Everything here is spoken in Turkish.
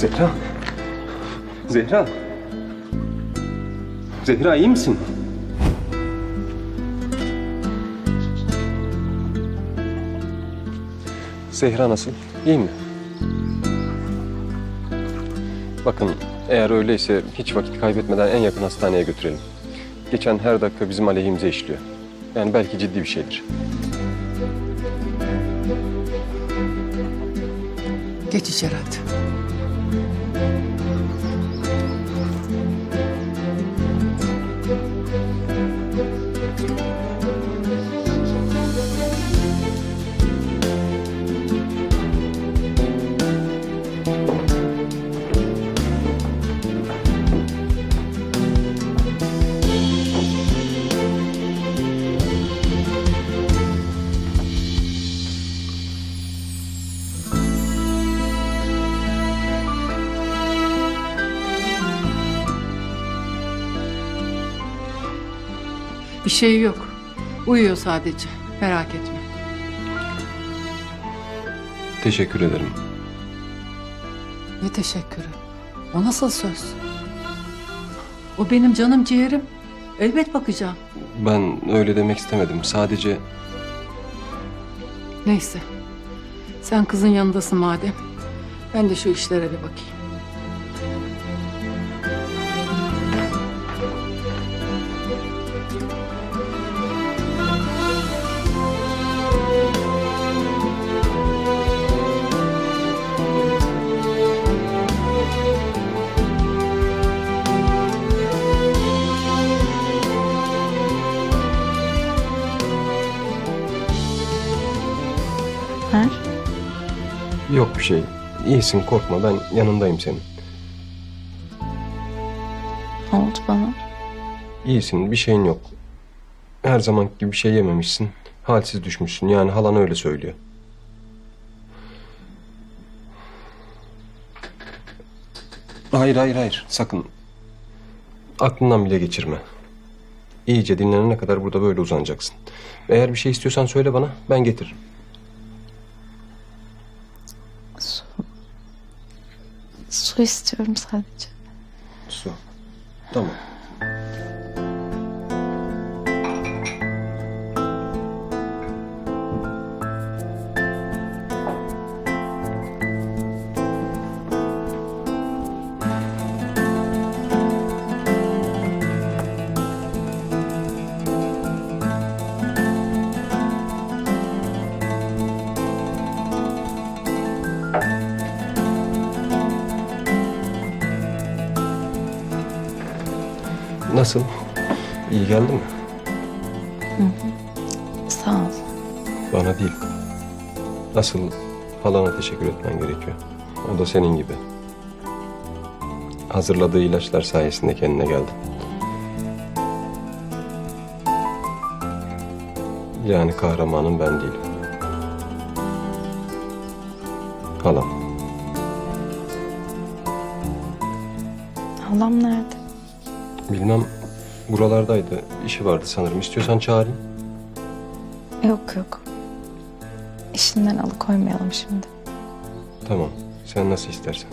Zehra. Zehra. Zehra iyi misin? Zehra nasıl? İyi mi? Bakın eğer öyleyse hiç vakit kaybetmeden en yakın hastaneye götürelim. Geçen her dakika bizim aleyhimize işliyor. Yani belki ciddi bir şeydir. Geç içeri hadi. Bir şey yok. Uyuyor sadece. Merak etme. Teşekkür ederim. Ne teşekkürü. O nasıl söz? O benim canım ciğerim. Elbet bakacağım. Ben öyle demek istemedim. Sadece Neyse. Sen kızın yanındasın madem. Ben de şu işlere bir bakayım. Yok bir şey. İyisin korkma ben yanındayım senin. Ne oldu bana? İyisin bir şeyin yok. Her zaman gibi bir şey yememişsin. Halsiz düşmüşsün yani halan öyle söylüyor. Hayır hayır hayır sakın. Aklından bile geçirme. İyice dinlenene kadar burada böyle uzanacaksın. Eğer bir şey istiyorsan söyle bana ben getiririm. Su istiyorum sadece. Su. Tamam. Nasıl? İyi geldi mi? Sağ ol. Bana değil. Asıl halana teşekkür etmen gerekiyor. O da senin gibi. Hazırladığı ilaçlar sayesinde kendine geldi. Yani kahramanın ben değilim. Halam. Halam nerede? Bilmem buralardaydı. İşi vardı sanırım. İstiyorsan çağırayım. Yok yok. İşinden alıkoymayalım şimdi. Tamam. Sen nasıl istersen.